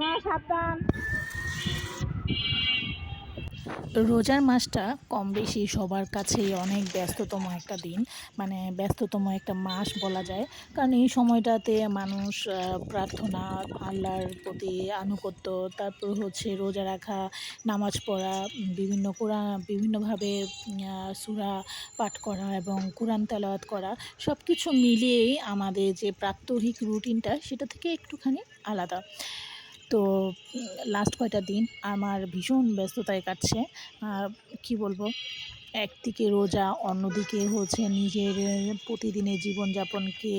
সাবধান। রোজার মাসটা কম বেশি সবার কাছেই অনেক ব্যস্ততম একটা দিন। মানে ব্যস্ততম একটা মাস বলা যায়। কারণ এই সময়টাতে মানুষ প্রার্থনা, আল্লাহর প্রতি আনুগত্য, তারপর হচ্ছে রোজা রাখা, নামাজ পড়া, বিভিন্ন কোরআন, বিভিন্নভাবে সুরা পাঠ করা এবং কোরআন তেলাওয়াত করা সব কিছু মিলিয়েই আমাদের যে প্রাত্যহিক রুটিনটা, সেটা থেকে একটুখানি আলাদা। তো লাস্ট কয়টা দিন আমার ভীষণ ব্যস্ততায় কাটছে। কি বলব, একদিকে রোজা, অন্যদিকে হচ্ছে নিজের প্রতিদিনের জীবনযাপনকে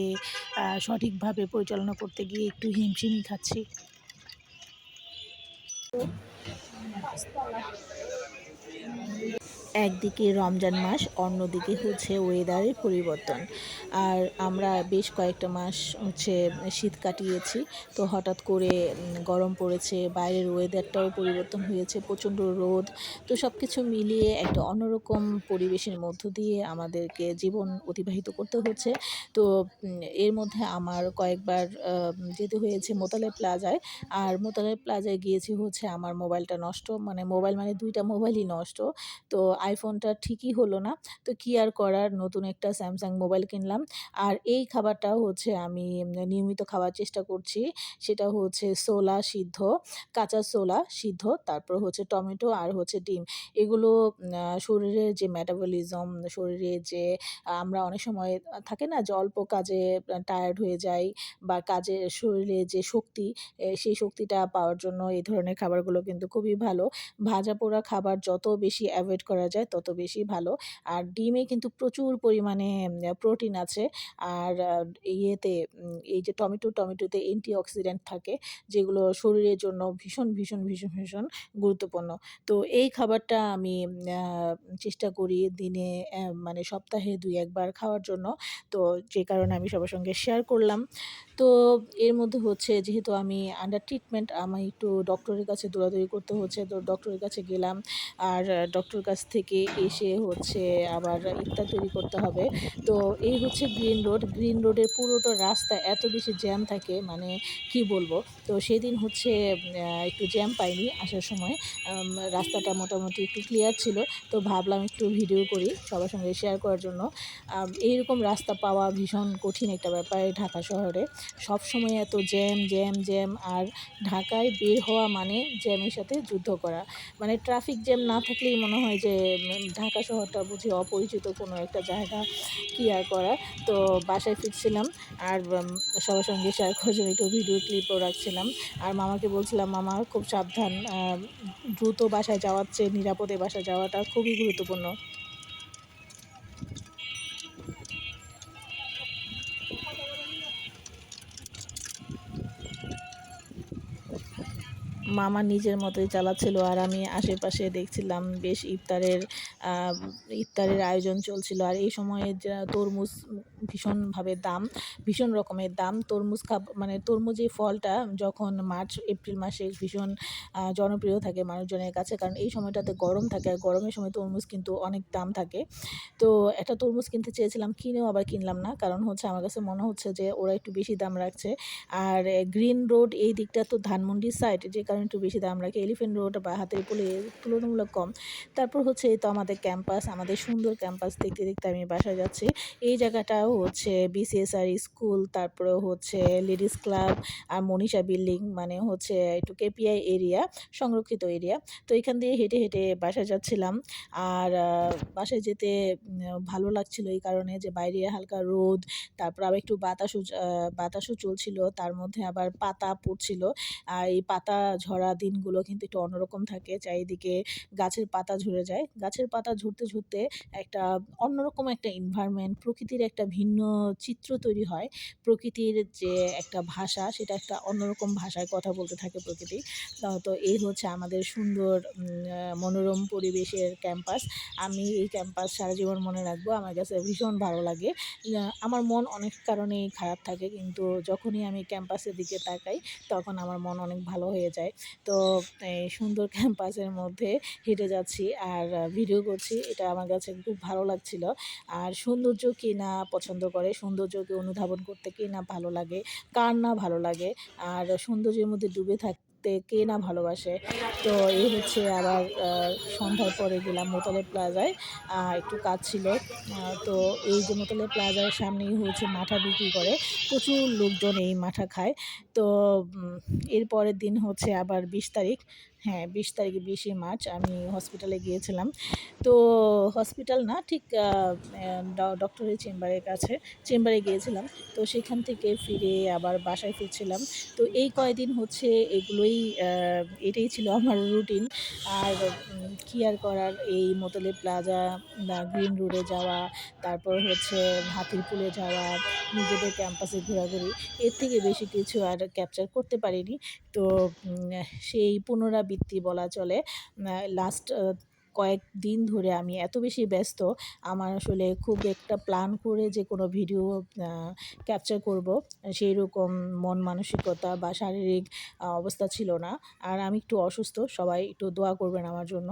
সঠিকভাবে পরিচালনা করতে গিয়ে একটু হিমশিমি খাচ্ছি। একদিকে রমজান মাস, অন্যদিকে হচ্ছে ওয়েদারের পরিবর্তন। আর আমরা বেশ কয়েকটা মাস হচ্ছে শীত কাটিয়েছি। তো হঠাৎ করে গরম পড়েছে, বাইরের ওয়েদারটাও পরিবর্তন হয়েছে, প্রচণ্ড রোদ। তো সব কিছু মিলিয়ে একটা অন্যরকম পরিবেশের মধ্য দিয়ে আমাদেরকে জীবন অতিবাহিত করতে হচ্ছে। তো এর মধ্যে আমার কয়েকবার যেতে হয়েছে মোতালে প্লাজায়। আর মোতালে প্লাজায় গিয়েছি হচ্ছে আমার মোবাইলটা নষ্ট। মানে মোবাইল মানে দুইটা মোবাইলই নষ্ট। তো আইফোনটা ঠিকই হলো না, তো কি আর করার? নতুন একটা স্যামসাং মোবাইল কিনলাম। আর এই খাবারটাও হচ্ছে আমি নিয়মিত খাওয়ার চেষ্টা করছি, সেটা হচ্ছে সোলা সিদ্ধ, কাঁচা সোলা সিদ্ধ, তারপর হচ্ছে টমেটো আর হচ্ছে ডিম। এগুলো শরীরের যে মেটাবলিজম শরীরে যে, আমরা অনেক সময় থাকে না যে অল্প কাজে টায়ার্ড হয়ে যাই বা কাজে, শরীরে যে শক্তি সেই শক্তিটা পাওয়ার জন্য এই ধরনের খাবারগুলো কিন্তু খুবই ভালো। ভাজা পোড়া খাবার যত বেশি অ্যাভয়েড করা যায় তত বেশি ভালো। আর ডিমে কিন্তু প্রচুর পরিমাণে প্রোটিন আছে। আর ইয়েতে এই যে টমেটো, টমেটোতে অ্যান্টিঅক্সিডেন্ট থাকে, যেগুলো শরীরের জন্য ভীষণ ভীষণ ভীষণ ভীষণ গুরুত্বপূর্ণ। তো এই খাবারটা আমি চেষ্টা করি দিনে মানে সপ্তাহে দুই একবার খাওয়ার জন্য। তো যে কারণে আমি সবার সঙ্গে শেয়ার করলাম। তো এর মধ্যে হচ্ছে যেহেতু আমি আন্ডার ট্রিটমেন্ট আমি একটু ডক্টরের কাছে দৌড়াদৌড়ি করতে হচ্ছে, তো ডক্টরের কাছে গেলাম। আর ডক্টর কাছ থেকে এসে হচ্ছে আবার ইফতার তৈরি করতে হবে। তো এই হচ্ছে গ্রিন রোড গ্রিন রোডের পুরোটা রাস্তা এত বেশি জ্যাম থাকে মানে কি বলব? তো সেদিন হচ্ছে একটু জ্যাম পাইনি আসার সময়। রাস্তাটা মোটামুটি একটু ক্লিয়ার ছিল। তো ভাবলাম একটু ভিডিও করি সবার সঙ্গে শেয়ার করার জন্য। এইরকম রাস্তা পাওয়া ভীষণ কঠিন একটা ব্যাপার ঢাকা শহরে। সব সময় এত জ্যাম জ্যাম জ্যাম আর ঢাকায় বের হওয়া মানে জ্যামের সাথে যুদ্ধ করা। মানে ট্রাফিক জ্যাম না থাকলেই মনে হয় যে ঢাকা শহরটা বুঝি অপরিচিত কোনো একটা জায়গা কি আর করা তো বাসায় ফিরছিলাম আর সবার সঙ্গে শেয়ার করার জন্য একটু ভিডিও ক্লিপও রাখছিলাম। আর মামাকে বলছিলাম, মামা, খুব সাবধান দ্রুত বাসায় যাওয়ার চেয়ে নিরাপদে বাসায় যাওয়াটা খুবই গুরুত্বপূর্ণ। মামা নিজের মতোই চালাচ্ছিল আর আমি আশেপাশে দেখছিলাম বেশ ইফতারের ইফতারের আয়োজন চলছিল। আর এই সময়ে যা তরমুজ ভীষণভাবে দাম, ভীষণ রকমের দাম। তরমুজ খাব মানে তরমুজ এই ফলটা যখন মার্চ, এপ্রিল মাসে ভীষণ জনপ্রিয় থাকে মানুষজনের কাছে, কারণ এই সময়টাতে গরম থাকে আর গরমের সময় তরমুজ কিন্তু অনেক দাম থাকে। তো একটা তরমুজ কিনতে চেয়েছিলাম, কিনেও আবার কিনলাম না, কারণ হচ্ছে আমার কাছে মনে হচ্ছে যে ওরা একটু বেশি দাম রাখছে। আর গ্রিন রোড এই দিকটা তো ধানমন্ডির সাইড যে কারণে একটু বেশি দাম রাখে। এলিফেন্ট রোড বা হাতের পুলে তুলনামূলক কম। তারপর হচ্ছে এই তো আমাদের ক্যাম্পাস আমাদের সুন্দর ক্যাম্পাস দেখতে দেখতে আমি বাসায় যাচ্ছি। এই জায়গাটাও হচ্ছে বিসিএসআর স্কুল তারপরে হচ্ছে লেডিস ক্লাব আর মনীষা বিল্ডিং মানে হচ্ছে একটু কেপিআই এরিয়া সংরক্ষিত এরিয়া তো এখান দিয়ে হেঁটে হেঁটে বাসায় যাচ্ছিলাম। আর বাসায় যেতে ভালো লাগছিল এই কারণে যে বাইরে হালকা রোদ, তারপর আবার একটু বাতাসও বাতাসও চলছিল। তার মধ্যে আবার পাতা পড়ছিল। আর এই পাতা ঝরা দিনগুলো কিন্তু একটু অন্যরকম থাকে। চারিদিকে গাছের পাতা ঝরে যায়। গাছের পাতা ঝরতে ঝরতে একটা অন্যরকম একটা এনভায়রনমেন্ট প্রকৃতির একটা ভিন্ন চিত্র তৈরি হয়। প্রকৃতির যে একটা ভাষা, সেটা একটা অন্যরকম ভাষায় কথা বলতে থাকে প্রকৃতি। তো- এই হচ্ছে আমাদের সুন্দর মনোরম পরিবেশের ক্যাম্পাস। আমি এই ক্যাম্পাস সারা জীবন মনে রাখব। আমার কাছে ভীষণ ভালো লাগে। আমার মন অনেক কারণেই খারাপ থাকে। কিন্তু যখনই আমি ক্যাম্পাসের দিকে তাকাই, তখন আমার মন অনেক ভালো হয়ে যায়। তো, এই সুন্দর ক্যাম্পাসের মধ্যে হেঁটে যাচ্ছি আর ভিডিও করছি। এটা আমার কাছে খুব ভালো লাগছিল। আর সৌন্দর্য কে না পছন্দ করে, সৌন্দর্যকে অনুধাবন করতে কে না ভালো লাগে, কার না ভালো লাগে, আর সৌন্দর্যের মধ্যে ডুবে থাক ঘুরতে কে না ভালোবাসে। তো এই হচ্ছে আবার সন্ধ্যার পরে গেলাম মোতালে প্লাজায় একটু কাজ ছিল। তো এই যে মোতালে প্লাজার সামনেই হচ্ছে মাঠা বিক্রি করে। প্রচুর লোকজন এই মাথা খায়। তো এরপরের দিন হচ্ছে আবার বিশ তারিখ। হ্যাঁ বিশ তারিখে বিশে মার্চ আমি হসপিটালে গিয়েছিলাম। তো হসপিটাল না ঠিক ডক্টরের চেম্বারের কাছে, চেম্বারে গিয়েছিলাম। তো সেখান থেকে ফিরে আবার বাসায় ফিরছিলাম। তো এই কয়দিন হচ্ছে এগুলোই এটাই ছিল আমার রুটিন আর কি আর করার? এই মোতলে প্লাজা গ্রিন রোডে যাওয়া, তারপর হচ্ছে হাতির পুলে যাওয়া, নিজেদের ক্যাম্পাসে ঘোরাঘুরি। এর থেকে বেশি কিছু আর ক্যাপচার করতে পারিনি। তো সেই পুনরাবৃত্তি বলা চলে লাস্ট কয়েকদিন ধরে আমি এত বেশি ব্যস্ত, আমার আসলে খুব একটা প্ল্যান করে যে কোনো ভিডিও ক্যাপচার করব। সেই রকম মন মানসিকতা বা শারীরিক অবস্থা ছিল না। আর আমি একটু অসুস্থ, সবাই একটু দোয়া করবেন আমার জন্য।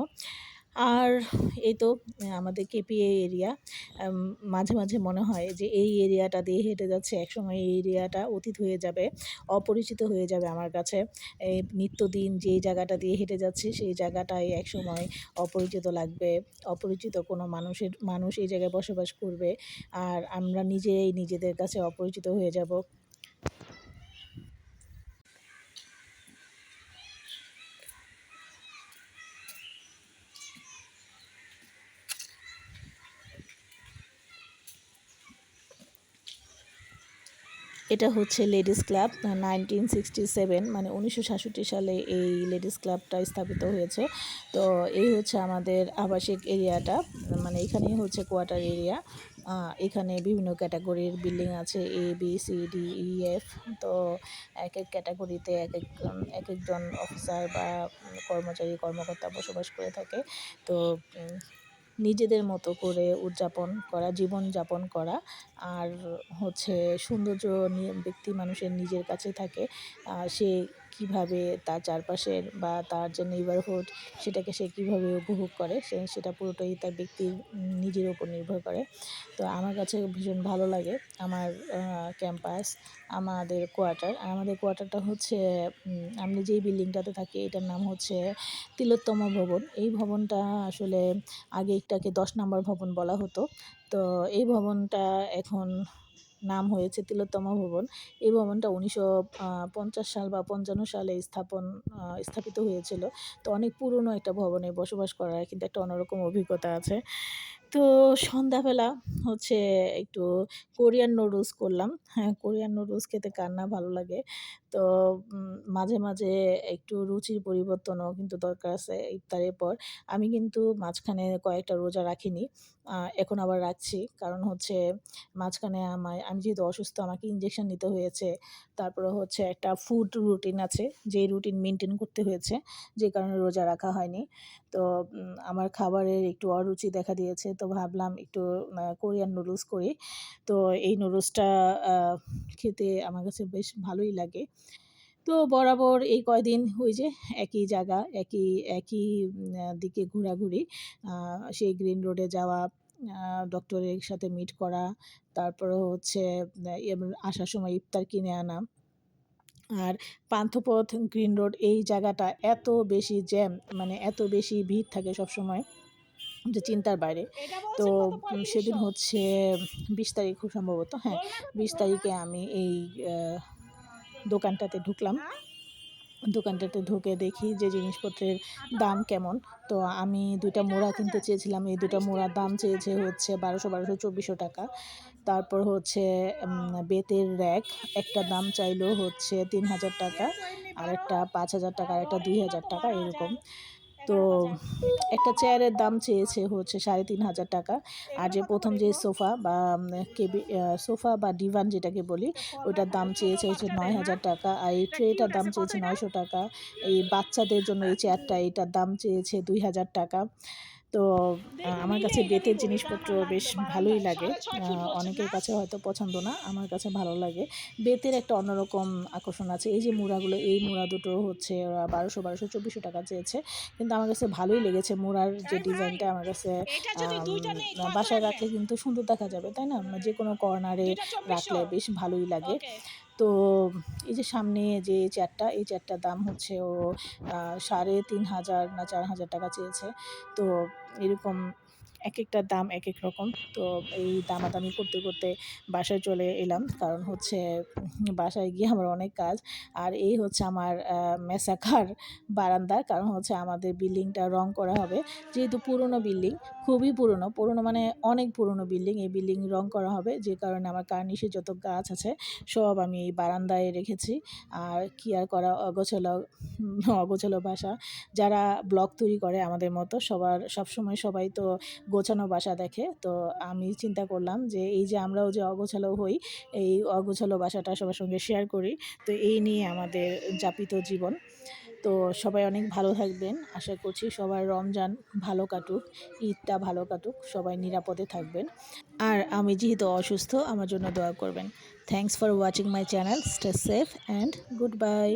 আর এই তো আমাদের কেপিএ এরিয়া মাঝে মাঝে মনে হয় যে এই এরিয়াটা দিয়ে হেঁটে যাচ্ছে, একসময় এই এরিয়াটা অতীত হয়ে যাবে, অপরিচিত হয়ে যাবে আমার কাছে। এই নিত্যদিন যেই জায়গাটা দিয়ে হেঁটে যাচ্ছে, সেই জায়গাটাই একসময় অপরিচিত লাগবে, অপরিচিত কোনো মানুষের, মানুষ এই জায়গায় বসবাস করবে, আর আমরা নিজেই নিজেদের কাছে অপরিচিত হয়ে যাব। এটা হচ্ছে ladies club nineteen sixty seven মানে উনিশশো সাতষট্টি সালে এই লেডিস ক্লাবটা স্থাপিত হয়েছে। তো এই হচ্ছে আমাদের আবাসিক এরিয়াটা মানে এখানেই হচ্ছে কোয়ার্টার এরিয়া। এখানে বিভিন্ন ক্যাটাগরির বিল্ডিং আছে A B C D E F তো এক এক ক্যাটাগরিতে এক এক এক একজন অফিসার বা কর্মচারী, কর্মকর্তা বসবাস করে থাকে। তো নিজেদের মতো করে উদযাপন করা, জীবনযাপন করা। আর হচ্ছে সৌন্দর্য ব্যক্তি মানুষের নিজের কাছে থাকে। সে কীভাবে তার চারপাশের বা তার যে নেইবারহুড সেটাকে সে কীভাবে উপভোগ করে, সে সেটা পুরোটাই তার ব্যক্তির নিজের উপর নির্ভর করে। তো আমার কাছে ভীষণ ভালো লাগে আমার ক্যাম্পাস আমাদের কোয়ার্টার আমাদের কোয়ার্টারটা হচ্ছে আমি যেই বিল্ডিংটাতে থাকি এটার নাম হচ্ছে তিলোত্তম ভবন। এই ভবনটা আসলে আগে এটাকে দশ নম্বর ভবন বলা হতো। তো এই ভবনটা এখন নাম হয়েছে তিলোত্তমা ভবন। এই ভবনটা উনিশশো পঞ্চাশ সাল বা পঞ্চান্ন সালে স্থাপন স্থাপিত হয়েছিল। তো অনেক পুরনো একটা ভবনে বসবাস করার কিন্তু একটা অন্যরকম অভিজ্ঞতা আছে। তো সন্ধ্যাবেলা হচ্ছে একটু কোরিয়ান নুডলস করলাম। হ্যাঁ কোরিয়ান নুডলস খেতে কার না ভালো লাগে। তো মাঝে মাঝে একটু রুচির পরিবর্তনও কিন্তু দরকার আছে ইফতারের পর। আমি কিন্তু মাঝখানে কয়েকটা রোজা রাখিনি। এখন আবার রাখছি। কারণ হচ্ছে মাঝখানে আমায়, আমি যেহেতু অসুস্থ, আমাকে ইঞ্জেকশন নিতে হয়েছে। তারপরে হচ্ছে একটা ফুড রুটিন আছে, যেই রুটিন মেনটেন করতে হয়েছে, যে কারণে রোজা রাখা হয়নি। তো আমার খাবারের একটু অরুচি দেখা দিয়েছে, তো ভাবলাম একটু কোরিয়ান নুডলস করি। তো এই নুডলসটা খেতে আমার কাছে বেশ ভালোই লাগে। তো বরাবর এই কয়দিন ওই যে একই জায়গা একই একই দিকে ঘোরাঘুরি সেই গ্রিন রোডে যাওয়া ডক্টরের সাথে মিট করা তারপরে হচ্ছে আসার সময় ইফতার কিনে আনা। আর পান্থপথ গ্রিন রোড এই জায়গাটা এত বেশি জ্যাম মানে এত বেশি ভিড় থাকে সব সময় যে চিন্তার বাইরে। তো সেদিন হচ্ছে বিশ তারিখ খুব সম্ভবত হ্যাঁ বিশ তারিখে আমি এই দোকানটাতে ঢুকলাম। দোকানটাতে ঢুকে দেখি যে জিনিসপত্রের দাম কেমন। তো আমি দুইটা মোড়া কিনতে চেয়েছিলাম। এই দুটা মোড়ার দাম চেয়েছে হচ্ছে বারোশো বারোশো চব্বিশশো টাকা। তারপর হচ্ছে বেতের র্যাক। একটা দাম চাইলো হচ্ছে তিন হাজার টাকা। আরেকটা পাঁচ হাজার টাকা আর একটা দুই হাজার টাকা, এরকম। তো একটা চেয়ারের দাম চেয়েছে হচ্ছে সাড়ে তিন হাজার টাকা। আর যে প্রথম যে সোফা বা কেবি সোফা বা ডিভান যেটাকে বলি, ওটার দাম চেয়েছে হচ্ছে নয় হাজার টাকা। আর এই ট্রেটার দাম চেয়েছে নয়শো টাকা। এই বাচ্চাদের জন্য এই চেয়ারটা এটার দাম চেয়েছে দুই হাজার টাকা। তো আমার কাছে বেতের জিনিসপত্র বেশ ভালোই লাগে। অনেকের কাছে হয়তো পছন্দ না আমার কাছে ভালো লাগে। বেতের একটা অন্যরকম আকর্ষণ আছে। এই যে মুড়াগুলো এই মুড়া দুটো হচ্ছে ওরা বারোশো বারোশো চব্বিশশো টাকা চেয়েছে। কিন্তু আমার কাছে ভালোই লেগেছে মুড়ার যে ডিজাইনটা আমার কাছে বাসায় রাখলে কিন্তু সুন্দর দেখা যাবে তাই না? যে কোনো কর্নারে রাখলে বেশ ভালোই লাগে। তো এই যে সামনে যে চেয়ারটা এই চেয়ারটার দাম হচ্ছে ও সাড়ে তিন হাজার না চার হাজার টাকা চেয়েছে। তো এরকম এক একটার দাম এক এক রকম। তো এই দামাদামি করতে করতে বাসায় চলে এলাম। কারণ হচ্ছে বাসায় গিয়ে আমার অনেক কাজ। আর এই হচ্ছে আমার মেসাকার বারান্দা কারণ হচ্ছে আমাদের বিল্ডিংটা রং করা হবে। যেহেতু পুরনো বিল্ডিং, খুবই পুরনো। পুরনো মানে অনেক পুরনো বিল্ডিং। এই বিল্ডিং রং করা হবে। যে কারণে আমার কার্নিশে যত গাছ আছে, সব আমি এই বারান্দায় রেখেছি। আর কি আর করা অগোছালো অগোছালো বাসা যারা ব্লগ তৈরি করে আমাদের মতো, সবার সবসময় সবাই তো গোছানো বাসা দেখে। তো আমি চিন্তা করলাম যে এই যে আমরাও যে অগোছালো হই, এই অগোছালো বাসাটা সবার সঙ্গে শেয়ার করি। তো এই নিয়ে আমাদের যাপিত জীবন। তো সবাই অনেক ভালো থাকবেন। আশা করছি সবার রমজান ভালো কাটুক, ঈদটা ভালো কাটুক, সবাই নিরাপদে থাকবেন। আর আমি যেহেতু অসুস্থ, আমার জন্য দোয়া করবেন। Thanks for watching my channel stay safe and good bye